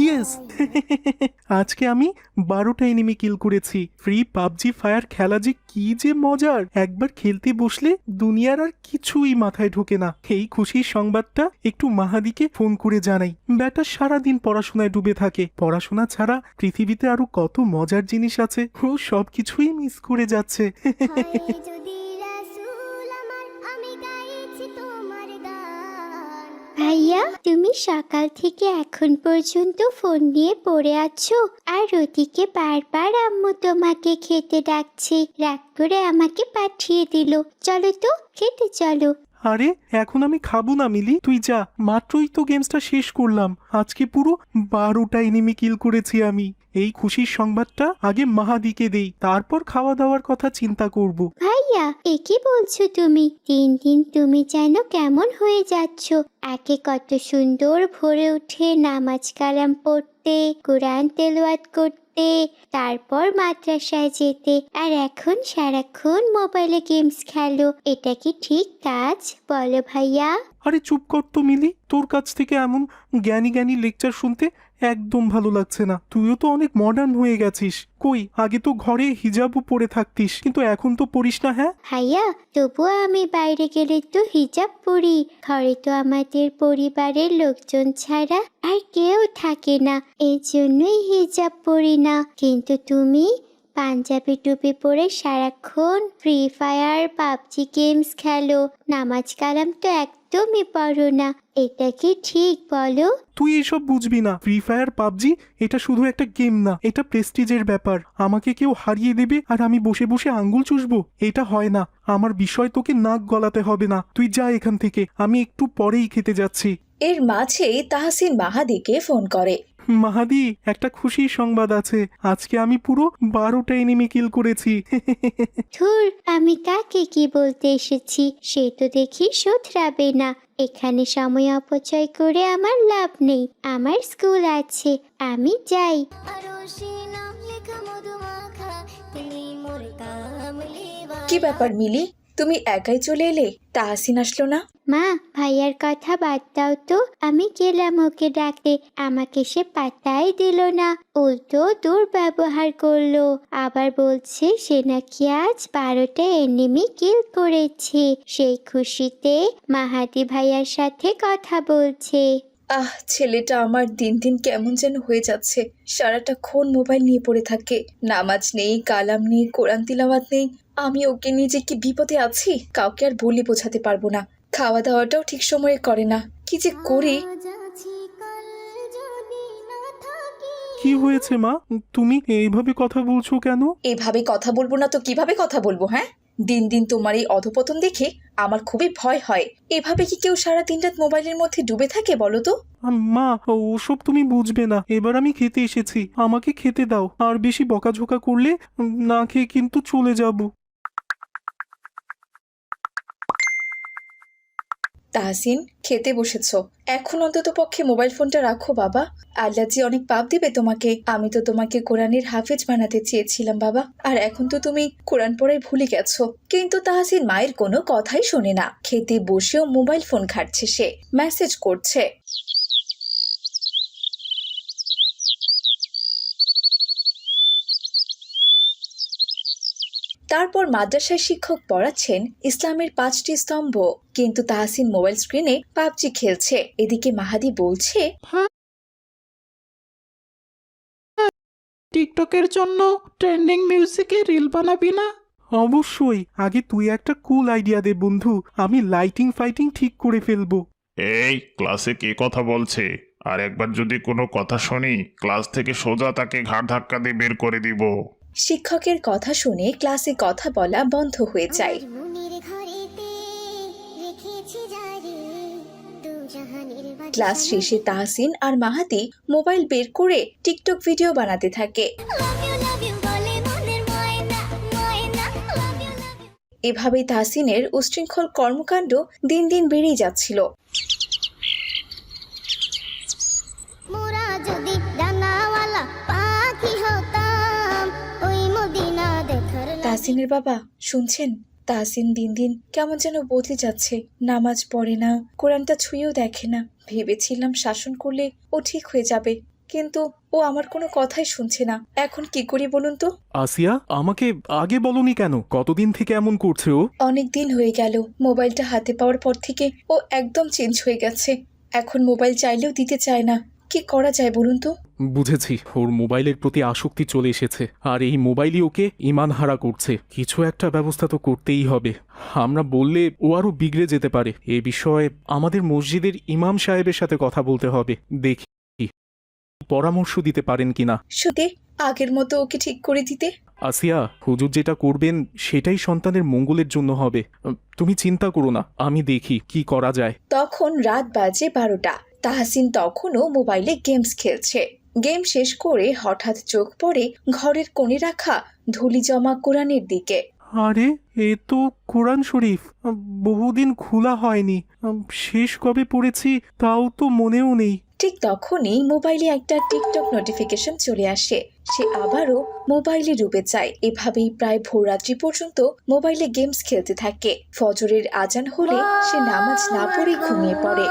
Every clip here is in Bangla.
ইয়েস আজকে আমি বারোটা এনিমি কিল করেছি। ফ্রি পাবজি ফায়ার খেলা যে কি যে মজার। একবার খেলতে বসলে দুনিয়ার আর কিছুই মাথায় ঢোকে না। এই খুশির সংবাদটা একটু মাহাদিকে ফোন করে জানাই। ব্যাটা সারাদিন পড়াশোনায় ডুবে থাকে। পড়াশোনা ছাড়া পৃথিবীতে আরও কত মজার জিনিস আছে। ও সবকিছুই মিস করে যাচ্ছে। যদি ভাইয়া, তুমি সকাল থেকে এখন পর্যন্ত ফোন নিয়ে পড়ে আছো আর ওদিকে বারবার আম্মু তোমাকে খেতে ডাকছে, রাগ করে আমাকে পাঠিয়ে দিল। চলো তো, খেতে চলো। আরে, এখন আমি খাব না, মিলি। তুই যা, মাত্রই তো গেমসটা শেষ করলাম। আজকে পুরো বারোটা এনিমি কিল করেছি আমি। এই খুশির সংবাদটা আগে মাহাদিকে দেই, তারপর খাওয়া দাওয়ার কথা চিন্তা করব। ভাইয়া, এ কি বলছো তুমি? দিন দিন তুমি যেন কেমন হয়ে যাচ্ছ। আগে কত সুন্দর ভরে উঠে নামাজ কালাম পড়তে, কোরআন তেলাওয়াত করতে তারপর মাদ্রাসায় যেতে। আর এখন সারাক্ষণ মোবাইলে গেমস খেলো। এটা কি ঠিক কাজ? বলো ভাইয়া। আরে চুপ কর তো মিলি। তোর কাছ থেকে এমন জ্ঞানী জ্ঞানী লেকচার শুনতে একদম ভালো লাগছে না। তুইও তো অনেক মডার্ন হয়ে গেছিস। কই, আগে তো ঘরে হিজাবও পরে থাকতিস, কিন্তু এখন তো পড়িস না হ্যাঁ? ভাইয়া, তবুও আমি বাইরে গেলে তো হিজাব পরি। ঘরে তো আমাদের পরিবারের লোকজন ছাড়া আর কেউ থাকে না। এই জন্যই হিজাব পরি না। কিন্তু তুমি পাঞ্জাবি টুপি পরে সারাক্ষণ ফ্রি ফায়ার পাবজি গেমস খেলো। নামাজ কালাম তো একদমই পড়ো না। এটা কি ঠিক বলো? তুই এসব বুঝবি না। ফ্রি ফায়ার পাবজি এটা শুধু একটা গেম না। এটা প্রেস্টিজের ব্যাপার। আমাকে কেউ হারিয়ে দেবে আর আমি বসে বসে আঙ্গুল চুষবো। এটা হয় না। আমার বিষয় তোকে নাক গলাতে হবে না। তুই যা এখান থেকে। আমি একটু পরেই খেতে যাচ্ছি। এর মাঝেই তাহসিন মাহাদিকে ফোন করে। মাহাদি একটা খুশির সংবাদ আছে। আজকে আমি পুরো বারোটা এনিমি কিল করেছি। ধুর আমি কাকে কি বলতে এসেছি? সে তো দেখি শোধরাবে না। এখানে সময় অপচয় করে আমার লাভ নেই। আমার স্কুল আছে। আমি যাই। আরশে নাম লেখা মধুমাখা তুমি মোর কামলিবা কি ব্যাপার মিলি? তুমি একাই চলে এলে? তাহসিন আসলো না। মা ভাইয়ার কথা বাদ দাও তো। আমি গেলাম ওকে ডাকতে। আমাকে সে পাত্তাই দিল না। উল্টো দুর্ব্যবহার করল। আবার বলছে সে নাকি আজ বারোটা এনিমি কিল করেছে। সেই খুশিতে মাহাদি ভাইয়ার সাথে কথা বলছে। আহ ছেলেটা আমার দিন দিন কেমন যেন হয়ে যাচ্ছে। সারাটা ক্ষণ মোবাইল নিয়ে পড়ে থাকে। নামাজ নেই কালাম নেই কোরআন তিলাওয়াত নেই। আমি ওকে নিয়ে যে কি বিপদে আছি কাউকে আর বলে বোঝাতে পারব না। খাওয়া দাওয়াটাও ঠিক সময়ে করে না। কি যে করি? কি হয়েছে মা? তুমি এইভাবে কথা বলছো কেন? এভাবে কথা বলব না তো কীভাবে কথা বলব হ্যাঁ? দিন দিন তোমার এই অধপতন দেখে আমার খুবই ভয় হয়। এভাবে কি কেউ সারা দিন রাত মোবাইলের মধ্যে ডুবে থাকে বলো তো? আম, মা ওসব তুমি বুঝবে না। এবার আমি খেতে এসেছি। আমাকে খেতে দাও। আর বেশি বকাঝোকা করলে না খেয়ে কিন্তু চলে যাব। তাহসিন, খেতে বসেছ। এখন অন্তত পক্ষে মোবাইল ফোনটা রাখো, বাবা। আল্লাহ জি অনেক পাপ দিবে তোমাকে, আমি তো তোমাকে কোরআনের হাফেজ বানাতে চেয়েছিলাম, বাবা। আর এখন তো তুমি কোরআন পড়ায় ভুলে গেছো। কিন্তু তাহসিন মায়ের কোনো কথাই শোনে না। খেতে বসেও মোবাইল ফোন ঘাটছে সে। মেসেজ করছে। তারপর মাদ্রাসায় শিক্ষক পড়াচ্ছেন ইসলামের পাঁচটি স্তম্ভ কিন্তু তাহসিন মোবাইল স্ক্রিনে পাবজি খেলছে। এদিকে মাহাদি বলছে টিকটকের জন্য ট্রেন্ডিং মিউজিকে রিল বানাবি না? অবশ্যই আগে তুই একটা কুল আইডিয়া দে বন্ধু আমি লাইটিং ফাইটিং ঠিক করে ফেলব। এই ক্লাসে কে কথা বলছে? আর একবার যদি কোনো কথা শুনি ক্লাস থেকে সোজা তাকে ঘাড় ধাক্কা দিয়ে বের করে দিব। শিক্ষকের কথা শুনে ক্লাসে কথা বলা বন্ধ হয়ে যায়। ক্লাস শেষে তাহসিন আর মাহাতি মোবাইল বের করে টিকটক ভিডিও বানাতে থাকে। এভাবেই তাহসিনের উশৃঙ্খল কর্মকাণ্ড দিন দিন বেড়েই যাচ্ছিল। মোরা যদি তাহসিনের বাবা শুনছেন? তাহসিন দিন দিন কেমন যেন বদলে যাচ্ছে। নামাজ পড়ে না কোরআনটা ছুঁয়েও দেখে না। ভেবেছিলাম শাসন করলে ও ঠিক হয়ে যাবে কিন্তু ও আমার কোনো কথাই শুনছে না। এখন কি করি বলুন তো? আসিয়া আমাকে আগে বলনি কেন? কতদিন থেকে এমন করছে ও? অনেক দিন হয়ে গেল মোবাইলটা হাতে পাওয়ার পর থেকে ও একদম চেঞ্জ হয়ে গেছে। এখন মোবাইল চাইলেও দিতে চায় না। কি করা যায় বলুন তো? বুঝেছি ওর মোবাইলের প্রতি আসক্তি চলে এসেছে আর এই মোবাইলই ওকে ইমান হারা করছে। কিছু একটা ব্যবস্থা তো করতেই হবে। আমরা বললে ও আরও বিগড়ে যেতে পারে। এ বিষয়ে আমাদের মসজিদের ইমাম সাহেবের সাথে কথা বলতে হবে। দেখি পরামর্শ দিতে পারেন কিনা। শুধু আগের মতো ওকে ঠিক করে দিতে? আসিয়া হুজুর যেটা করবেন সেটাই সন্তানের মঙ্গলের জন্য হবে। তুমি চিন্তা করো না আমি দেখি কি করা যায়। তখন রাত বাজে বারোটা। তাহসিন তখনও মোবাইলে গেমস খেলছে। গেম শেষ করে হঠাৎ চোখ পড়ে ঘরের কোণে রাখা ধুলি জমা কোরআনের দিকে। আরে এ তো কোরআন শরীফ। বহুদিন খোলা হয়নি। শেষ কবে পড়েছি তাও তো মনেও নেই। ঠিক তখনই মোবাইলে একটা টিকটক নোটিফিকেশন চলে আসে। সে আবারও মোবাইলে ডুবে যায়। এভাবেই প্রায় ভোররাত্রি পর্যন্ত মোবাইলে গেমস খেলতে থাকে। ফজরের আজান হলে সে নামাজ না পড়ে ঘুমিয়ে পড়ে।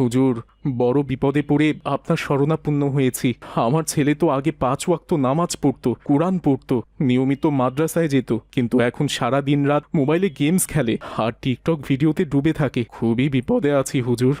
হুজুর, বড় বিপদে পড়ে আপনার শরণাপন্ন হয়েছি। আমার ছেলে তো আগে পাঁচ ওয়াক্ত নামাজ পড়তো, কোরআন পড়তো, নিয়মিত মাদ্রাসায় যেত, কিন্তু এখন সারা দিন রাত মোবাইলে গেমস খেলে আর টিকটক ভিডিওতে ডুবে থাকে। খুবই বিপদে আছি, হুজুর।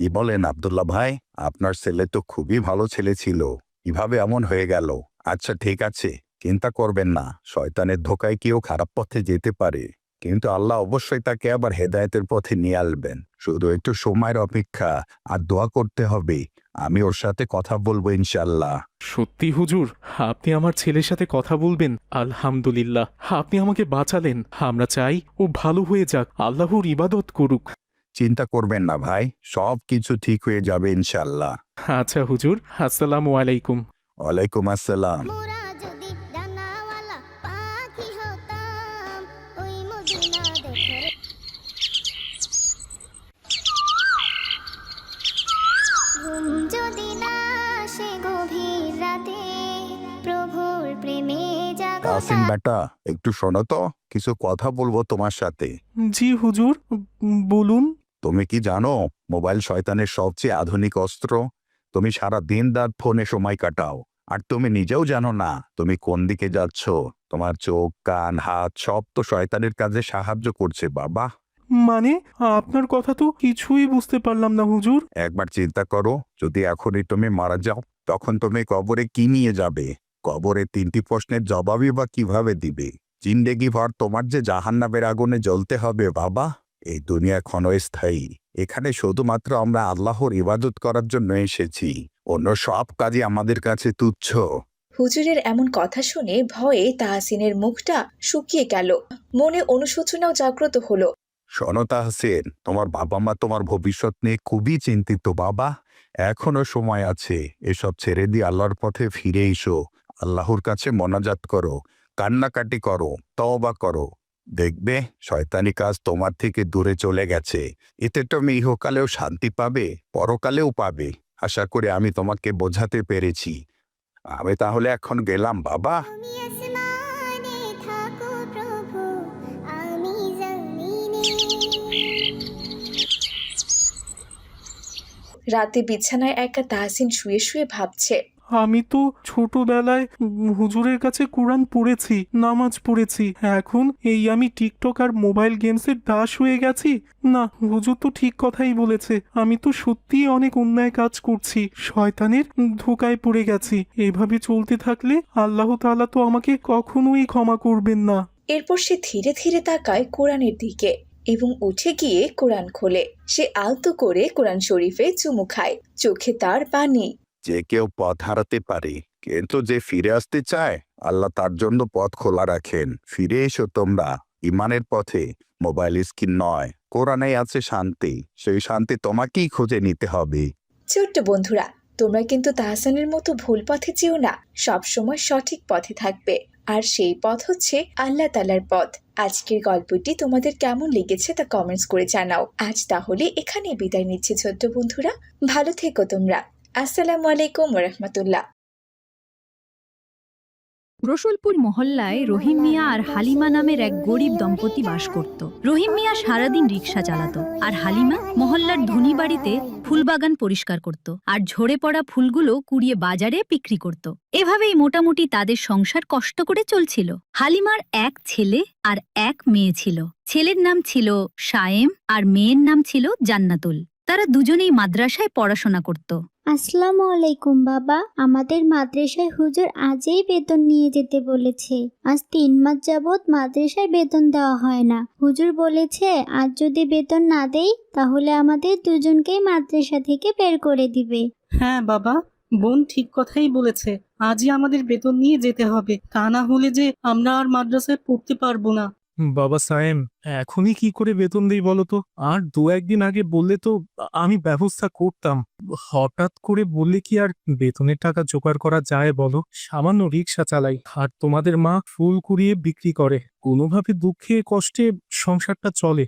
কি বলেন আব্দুল্লাহ ভাই? আপনার ছেলে তো খুবই ভালো ছেলে ছিল। কীভাবে এমন হয়ে গেল? আচ্ছা ঠিক আছে, চিন্তা করবেন না। শয়তানের ধোকায় কেউ খারাপ পথে যেতে পারে। কিন্তু আল্লাহ অবশ্যই তাকে আবার হেদায়েতের পথে নিয়ে আসবেন। শুধু একটু সময়ের অপেক্ষা আর দোয়া করতে হবে। আমি ওর সাথে কথা বলব ইনশাল্লাহ সত্যি হুজুর আপনি আমার ছেলের সাথে কথা বলবেন। আলহামদুলিল্লাহ আপনি আমাকে বাঁচালেন। আমরা চাই ও ভালো হয়ে যাক। আল্লাহর ইবাদত করুক। চিন্তা করবেন না ভাই সব কিছু ঠিক হয়ে যাবে ইনশাল্লাহ আচ্ছা হুজুর আসসালামু আলাইকুম। ওয়ালাইকুম আসসালাম। তাসিম বেটা একটু শোনো তো কিছু কথা বলব তোমার সাথে। জি হুজুর বলুন। তুমি কি জানো মোবাইল শয়তানের সবচেয়ে আধুনিক অস্ত্র? তুমি সারা দিন রাত ফোনে সময় কাটাও। আর তুমি নিজেও জানো না তুমি কোন দিকে যাচ্ছ? তোমার চোখ কান হাত সব তো শয়তানের কাজে সাহায্য করছে বাবা। মানে আপনার কথা তো কিছুই বুঝতে পারলাম না হুজুর। একবার চিন্তা করো যদি এখনই তুমি মারা যাও তখন তুমি কবরে কি নিয়ে যাবে? কবরে তিনটি প্রশ্নের জবাবই বা কীভাবে দিবে? জিন্দেগি ভর তোমার যে জাহান্নাবের আগুনে জ্বলতে হবে বাবা এই দুনিয়া ক্ষণস্থায়ী এখানে শুধুমাত্র আমরা আল্লাহর ইবাদত করার জন্য এসেছি। অন্য সব কাজই আমাদের কাছে তুচ্ছ। হুজুরের এমন কথা শুনে ভয়ে তাহসিনের মুখটা শুকিয়ে গেল। মনে অনুশোচনাও জাগ্রত হলো। শোনো তাহসিন তোমার বাবা মা তোমার ভবিষ্যৎ নিয়ে খুবই চিন্তিত বাবা। এখনও সময় আছে এসব ছেড়ে দিয়ে আল্লাহর পথে ফিরে এসো। আল্লাহর কাছে মনাজাত করো কান্নাকাটি করো তওবা করো। দেখবে শয়তানি কাজ তোমার থেকে দূরে চলে গেছে। এতে তুমি ইহকালেও শান্তি পাবে পরকালেও পাবে। আশা করি আমি তোমাকে বোঝাতে পেরেছি। আমি তাহলে এখন গেলাম বাবা। রাতে বিছানায় একা তাহসিন শুয়ে শুয়ে ভাবছে আমি তো ছোটবেলায় হুজুরের কাছে কোরআন পড়েছি, নামাজ পড়েছি। এখন এই আমি টিকটক আর মোবাইল গেমসের দাস হয়ে গেছি? না, হুজুর তো ঠিক কথাই বলেছে। আমি তো সত্যিই অনেক অন্যায় কাজ করছি, শয়তানের ধোকায় পড়ে গেছি। এভাবে চলতে থাকলে আল্লাহ তাআলা তো আমাকে কখনোই ক্ষমা করবেন না। এরপর সে ধীরে ধীরে তাকায় কোরআনের দিকে এবং উঠে গিয়ে কোরআন খোলে। সে আলতো করে কোরআন শরীফে চুমু খায়। চোখে তার পানি। যে কেউ পথ হারাতে পারে, কিন্তু যে ফিরে আসতে চায়, আল্লাহ তার জন্য পথ খোলা রাখেন। ফিরে এসো তোমরা, ইমানের পথে। মোবাইল স্ক্রিন নয় কোরআনে আছে শান্তি। সেই শান্তি তোমাকেই খুঁজে নিতে হবে। ছোট্ট বন্ধুরা, তোমরা কিন্তু তাহসানের মতো ভুল পথে যেও না। সব সময় সঠিক পথে থাকবে। আর সেই পথ হচ্ছে আল্লাহ তালার পথ। আজকের গল্পটি তোমাদের কেমন লেগেছে তা কমেন্টস করে জানাও। আজ তাহলে এখানে বিদায় নিচ্ছে ছোট্ট বন্ধুরা। ভালো থেকো তোমরা। আসসালামু আলাইকুম রসুলপুর মহল্লায় রহিম মিয়া আর হালিমা নামের এক গরিব দম্পতি বাস করত। রহিম মিয়া সারাদিন রিক্সা চালাতো আর হালিমা মহল্লার ধনী বাড়িতে ফুলবাগান পরিষ্কার করত আর ঝরে পড়া ফুলগুলো কুড়িয়ে বাজারে বিক্রি করত। এভাবেই মোটামুটি তাদের সংসার কষ্ট করে চলছিল। হালিমার এক ছেলে আর এক মেয়ে ছিল। ছেলের নাম ছিল সায়েম আর মেয়ের নাম ছিল জান্নাতুল। তারা দুজনেই মাদ্রাসায় পড়াশোনা করত। আসসালামু আলাইকুম বাবা। আমাদের মাদ্রাসায় হুজুর আজই বেতন নিয়ে যেতে বলেছে। আজ তিন মাস যাবৎ মাদ্রাসায় বেতন দেওয়া হয় না। হুজুর বলেছে, আজ যদি বেতন না দেই, তাহলে আমাদের দুজনকেই মাদ্রাসা থেকে বের করে দিবে। হ্যাঁ বাবা, বোন ঠিক কথাই বলেছে। আজই আমাদের বেতন নিয়ে যেতে হবে। তা না হলে যে আমরা আর মাদ্রাসায় পড়তে পারব না। বাবা সায়েম এখনই কি করে বেতন দিই বলো তো? আর দু একদিন আগে বললে তো আমি ব্যবস্থা করতাম। হঠাৎ করে বললে কি আর বেতনের টাকা জোগাড় করা যায় বলো? সামান্য রিক্সা চালাই। আর তোমাদের মা ফুল কুড়িয়ে বিক্রি করে। কোনোভাবে দুঃখে কষ্টে সংসারটা চলে।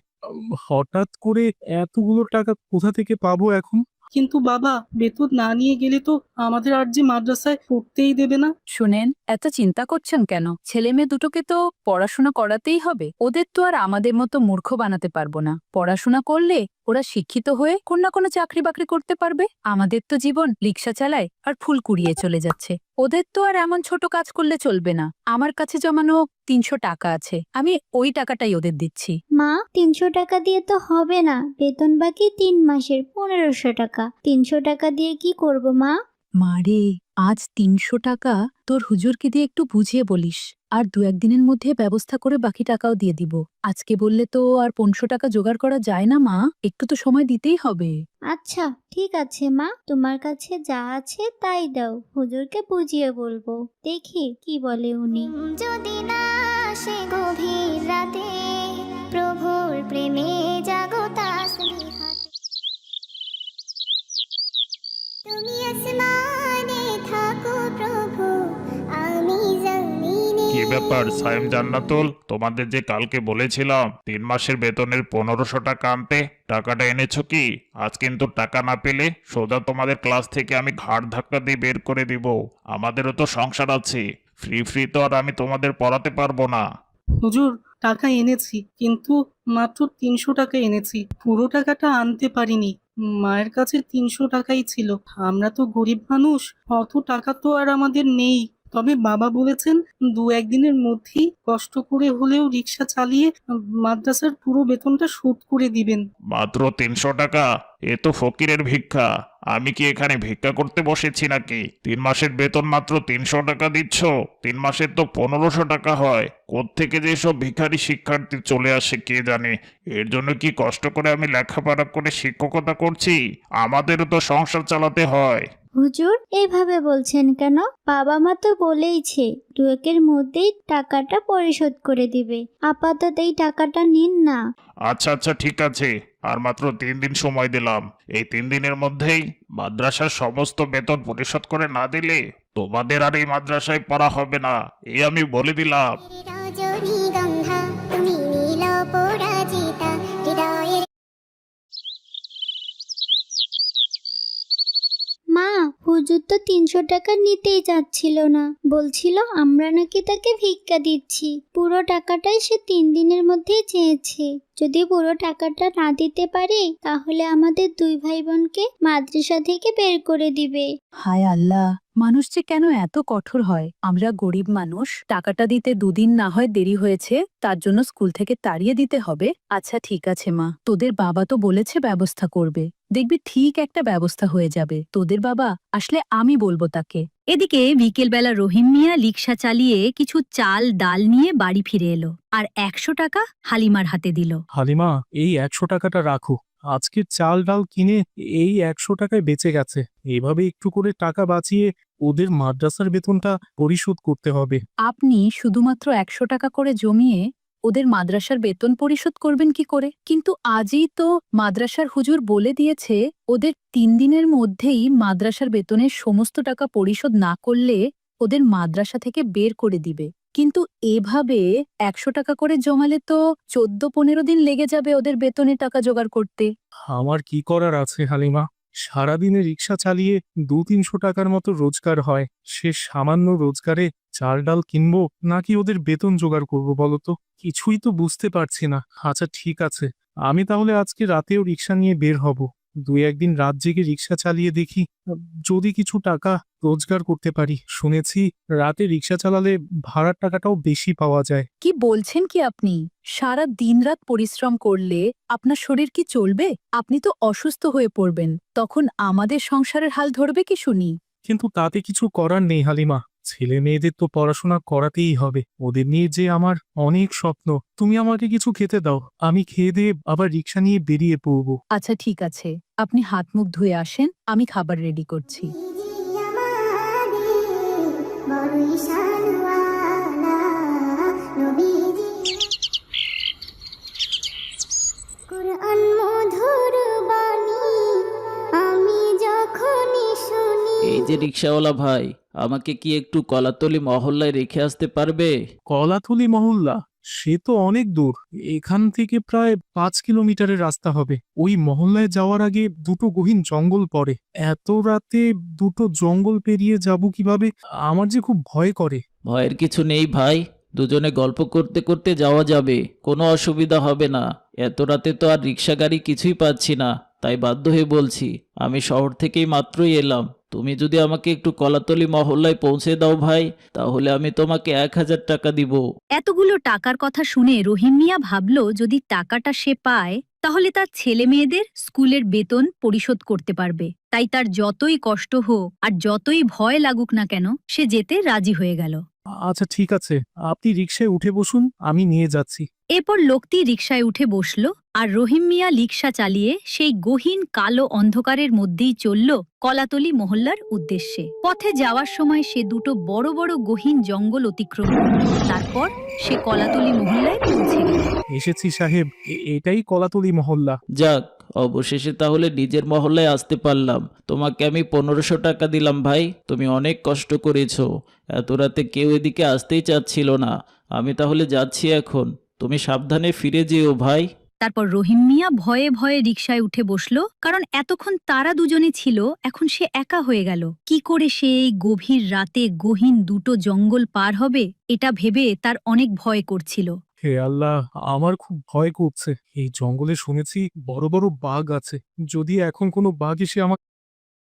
হঠাৎ করে এতগুলো টাকা কোথা থেকে পাবো এখন? কিন্তু বাবা, বেতন না নিয়ে গেলে তো আমাদের আর যে মাদ্রাসায় পড়তেই দেবে না। শুনেন, এত চিন্তা করছেন কেন? ছেলে মেয়ে দুটোকে তো পড়াশোনা করাতেই হবে। ওদের তো আর আমাদের মতো মূর্খ বানাতে পারব না। পড়াশোনা করলে ওরা শিক্ষিত হয়ে কোন না কোনো চাকরি বাকরি করতে পারবে? আমাদের তো জীবন রিক্সা চালায় আর ফুল কুড়িয়ে চলে যাচ্ছে। ওদের তো আর এমন ছোট কাজ করলে চলবে না। আমার কাছে জমানো তিনশো টাকা আছে। আমি ওই টাকাটাই ওদের দিচ্ছি। মা, তিনশো টাকা দিয়ে তো হবে না। বেতন বাকি তিন মাসের পনেরোশো টাকা। তিনশো টাকা দিয়ে কি করব মা? মারে আজ তিনশো টাকা তোর হুজুরকে দিয়ে একটু বুঝিয়ে বলিস আর দু একদিনের মধ্যে ব্যবস্থা করে বাকি টাকাও দিয়ে দিব। আজকে বললে তো আর পনেরোশো টাকা জোগাড় করা যায় না মা। একটু তো সময় দিতেই হবে। আচ্ছা ঠিক আছে মা। তোমার কাছে যা আছে তাই দাও। হুজুরকে বুঝিয়ে বলব। দেখি কি বলে উনি। যদি না আসে গভীর কি ব্যাপার সাইম জান্নাতুল? তোমাদের যে কালকে বলেছিলাম, তিন মাসের বেতনের পনেরোশো টাকা আনতে, টাকাটা এনেছো কি? আজ কিন্তু টাকা না পেলে সোজা তোমাদের ক্লাস থেকে আমি ঘাড় ধাক্কা দিয়ে বের করে দিব। আমাদেরও তো সংসার আছে। ফ্রি ফ্রি তো আর আমি তোমাদের পড়াতে পারব না। হুজুর, টাকা এনেছি, কিন্তু মাত্র তিনশো টাকা এনেছি। পুরো টাকাটা আনতে পারিনি। মায়ের কাছে তিনশো টাকাই ছিল। আমরা তো গরিব মানুষ, অত টাকা তো আর আমাদের নেই। তবে বাবা বলেছেন, দু একদিনের মধ্যেই কষ্ট করে হলেও রিক্সা চালিয়ে মাদ্রাসার পুরো বেতনটা শোধ করে দিবেন। মাত্র তিনশো টাকা? এ তো ফকিরের ভিক্ষা। আমি কি এখানে ভিক্ষা করতে বসেছি নাকি? তিন মাসের বেতন মাত্র তিনশো টাকা দিচ্ছ? তিন মাসের তো পনেরোশো টাকা হয়। কোত্থেকে যে সব ভিখারি শিক্ষার্থী চলে আসে কে জানে? এর জন্য কি কষ্ট করে আমি লেখাপড়া করে শিক্ষকতা করছি? আমাদেরও তো সংসার চালাতে হয়। হুজুর এইভাবে বলছেন কেন? বাবা মা তো বলেইছে দু একের মধ্যেই টাকাটা পরিশোধ করে দিবে। আপাতত এই টাকাটা নিন না। আচ্ছা আচ্ছা ঠিক আছে। আর মাত্র তিন দিন সময় দিলাম। এই তিন দিনের মধ্যেই মাদ্রাসার সমস্ত বেতন পরিশোধ করে না দিলে তোমাদের আর এই মাদ্রাসায় পড়া হবে না। এই আমি বলে দিলাম। হুজুর তো তিনশো টাকা নিতেই চাচ্ছিল না। বলছিল, আমরা নাকি তাকে ভিক্ষা দিচ্ছি। পুরো টাকাটাই সে তিন দিনের মধ্যেই চেয়েছে। যদি পুরো টাকাটা না দিতে পারে, তাহলে আমাদের দুই ভাই বোনকে মাদ্রাসা থেকে বের করে দিবে। হায় আল্লাহ মানুষ যে কেন এত কঠোর হয়? আমরা গরিব মানুষ, টাকাটা দিতে দুদিন না হয় দেরি হয়েছে, তার জন্য স্কুল থেকে তাড়িয়ে দিতে হবে। আচ্ছা ঠিক আছে, মা। তোদের বাবা তো বলেছে ব্যবস্থা করবে। দেখবি ঠিক একটা ব্যবস্থা হয়ে যাবে। তোদের বাবা, আসলে আমি বলব তাকে। এদিকে বিকেলবেলা রহিম মিয়া রিক্সা চালিয়ে কিছু চাল, ডাল নিয়ে বাড়ি ফিরে এলো। আর একশো টাকা হালিমার হাতে দিল। হালিমা, এই একশো টাকাটা রাখো। আজকের চাল ডাল কিনে এই একশো টাকায় বেঁচে গেছে। এভাবে একটু করে টাকা বাঁচিয়ে ওদের মাদ্রাসার বেতনটা পরিশোধ করতে হবে। আপনি শুধুমাত্র একশো টাকা করে জমিয়ে ওদের মাদ্রাসার বেতন পরিশোধ করবেন কি করে? কিন্তু আজই তো মাদ্রাসার হুজুর বলে দিয়েছে, ওদের তিন দিনের মধ্যেই মাদ্রাসার বেতনের সমস্ত টাকা পরিশোধ না করলে ওদের মাদ্রাসা থেকে বের করে দিবে। কিন্তু এভাবে একশো টাকা করে জমালে তো চোদ্দ পনেরো দিন লেগে যাবে ওদের বেতনের টাকা জোগাড় করতে। আমার কি করার আছে, হালিমা? সারাদিনে রিক্সা চালিয়ে দু তিনশো টাকার মতো রোজগার হয়। সে সামান্য রোজগারে চাল ডাল কিনবো নাকি ওদের বেতন জোগাড় করব বলতো কিছুই তো বুঝতে পারছি না। আচ্ছা ঠিক আছে। আমি তাহলে আজকে রাতেও রিক্সা নিয়ে বের হব। দুই একদিন রাত জেগে রিক্সা চালিয়ে দেখি। যদি কিছু টাকা রোজগার করতে পারি। শুনেছি রাতে রিক্সা চালালে ভাড়ার টাকাটাও বেশি পাওয়া যায়। কি বলছেন কি আপনি? সারা দিনরাত পরিশ্রম করলে আপনার শরীর কি চলবে? আপনি তো অসুস্থ হয়ে পড়বেন। তখন আমাদের সংসারের হাল ধরবে কি শুনি? কিন্তু তাতে কিছু করার নেই হালিমা। ছেলে মেয়েদের তো পড়াশোনা করাতেই হবে। ওদের নিয়ে যে আমার অনেক স্বপ্ন। তুমি আমাকে কিছু খেতে দাও। আমি খেয়ে দিয়ে আবার রিক্সা নিয়ে বেরিয়ে পড়ব। আচ্ছা ঠিক আছে। আপনি হাত মুখ ধুয়ে আসেন। আমি খাবার রেডি করছি। এই যে রিক্সাওয়ালা ভাই আমাকে কি একটু কলাতলি মহল্লায় রেখে আসতে পারবে? কলাতলি মহল্লা? সে তো অনেক দূর। এখান থেকে প্রায় পাঁচ কিলোমিটারের রাস্তা হবে। ওই মহল্লায় যাওয়ার আগে দুটো গহীন জঙ্গল পড়ে। এত রাতে দুটো জঙ্গল পেরিয়ে যাব কীভাবে? আমার যে খুব ভয় করে। ভয়ের কিছু নেই ভাই। দুজনে গল্প করতে করতে যাওয়া যাবে। কোনো অসুবিধা হবে না। এত রাতে তো আর রিক্সা গাড়ি কিছুই পাচ্ছি না। তাই বাধ্য হয়ে বলছি, আমি শহর থেকেই মাত্রই এলাম। তুমি যদি আমাকে একটু কলাতলি মহল্লায় পৌঁছে দাও ভাই, তাহলে আমি তোমাকে এক হাজার টাকা দিব। এতগুলো টাকার কথা শুনে রহিম মিয়া ভাবল, যদি টাকাটা সে পায়, তাহলে তার ছেলে মেয়েদের স্কুলের বেতন পরিশোধ করতে পারবে। তাই তার যতই কষ্ট হোক, আর যতই ভয় লাগুক না কেন, সে যেতে রাজি হয়ে গেল। আচ্ছা ঠিক আছে। আপনি রিক্সায় উঠে বসুন আমি নিয়ে যাচ্ছি। এরপর লোকটি রিকশায় উঠে বসল আর রহিম মিয়া রিকশা চালিয়ে সেই গহীন কালো অন্ধকারের মধ্যেই চলল কলাতলি মহল্লার উদ্দেশ্যে। পথে যাওয়ার সময় সে দুটো বড় বড় গহীন জঙ্গল অতিক্রম করল। তারপর সে কলাতলি মহল্লায় পৌঁছে গেল। এসেছি সাহেব এ- এটাই কলাতলি মহল্লা। যাক অবশেষে তাহলে নিজের মহল্লায় আসতে পারলাম। তোমাকে আমি পনেরোশো টাকা দিলাম ভাই। তুমি অনেক কষ্ট করেছ। এত রাতে কেউ এদিকে আসতেই চাচ্ছিল না। আমি তাহলে যাচ্ছি এখন। তুমি সাবধানে ফিরে যেও ভাই। তারপর রহিম মিয়া ভয়ে ভয়ে রিকশায় উঠে বসল। কারণ এতক্ষণ তারা দুজনে ছিল, এখন সে একা হয়ে গেল। কি করে সে এই গভীর রাতে গহীন দুটো জঙ্গল পার হবে, এটা ভেবে তার অনেক ভয় করছিল। হে আল্লাহ, আমার খুব ভয় করছে। এই জঙ্গলে শুনেছি বড় বড় বাঘ আছে। যদি এখন কোনো বাঘ এসে আমাকে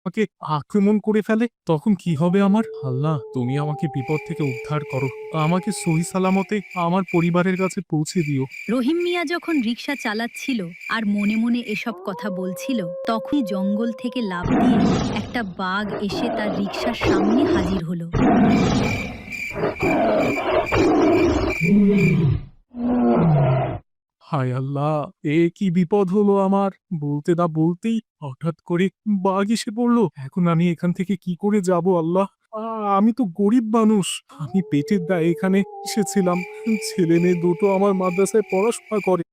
আমাকে আক্রমণ করে ফেলে, তখন কি হবে আমার? আল্লাহ, তুমি আমাকে বিপদ থেকে উদ্ধার করো। আমাকে সহি সালামতে আমার পরিবারের কাছে পৌঁছে দিও। রহিম মিয়া যখন রিক্সা চালাচ্ছিল আর মনে মনে এসব কথা বলছিল, তখনই জঙ্গল থেকে লাফ দিয়ে একটা বাঘ এসে তার রিক্সার সামনে হাজির হলো। হায় আল্লাহ, এ কি বিপদ হলো আমার? বলতে না বলতেই হঠাৎ করে বাঘ এসে পড়ল। এখন আমি এখান থেকে কি করে যাব আল্লাহ? আমি তো গরিব মানুষ। আমি পেটের দায় এখানে এসেছিলাম। ছেলে মেয়ে দুটো আমার মাদ্রাসায় পড়াশোনা করে।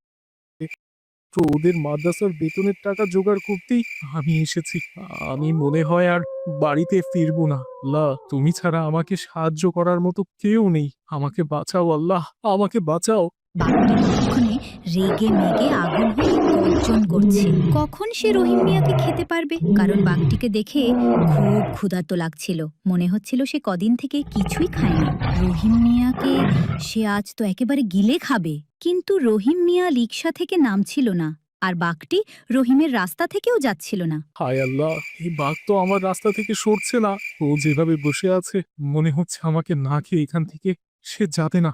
তো ওদের মাদ্রাসার বেতনের টাকা জোগাড় করতেই আমি এসেছি। আমি মনে হয় আর বাড়িতে ফিরবো না। আল্লাহ, তুমি ছাড়া আমাকে সাহায্য করার মতো কেউ নেই। আমাকে বাঁচাও, আল্লাহ। আমাকে বাঁচাও। রেগে মেগে আগুন হয়ে গর্জন করছে। কখন সে রহিম মিয়াকে খেতে পারবে? কারণ বাঘটিকে দেখে খুব ক্ষুধার্ত লাগছিল। মনে হচ্ছিল সে কদিন থেকে কিছুই খায়নি রহিম মিয়াকে সে আজ তো একেবারে গিলে খাবে। কিন্তু রহিম মিয়া রিকশা থেকে নামছিল না। আর বাঘটি রহিমের রাস্তা থেকেও যাচ্ছিল না। হায় আল্লাহ, এই বাঘ তো আমার রাস্তা থেকে সরছে না। ও যেভাবে বসে আছে, মনে হচ্ছে আমাকে না খেয়ে এখান থেকে সে যাবে না।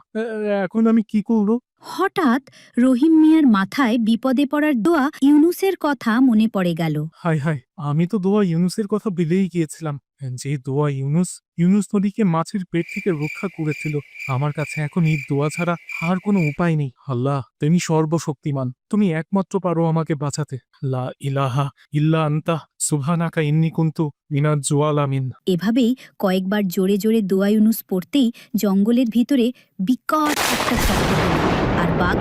এখন আমি কি করব? হঠাৎ রহিম মিয়ার মাথায় বিপদে পড়ার দোয়া ইউনুসের কথা মনে পড়ে গেল। হায় হায় আমি তো দোয়া ইউনুসের কথা বিলেই গিয়েছিলাম। যে দোয়া ইউনুস ইউনুস নদীকে মাছের পেট থেকে রক্ষা করেছিল আমার কাছে এখন এই দোয়া ছাড়া আর কোনো উপায় নেই। আল্লাহ তুমি সর্বশক্তিমান তুমি একমাত্র পারো আমাকে বাঁচাতে। লা ইলাহা ইল্লা আন্তা সুবহানাকা ইন্নি কুনতু মিনাজ জোয়ালামিন। এভাবেই কয়েকবার জোরে জোরে দোয়া ইউনুস পড়তেই জঙ্গলের ভিতরে বিকট একটা শব্দ বাঘ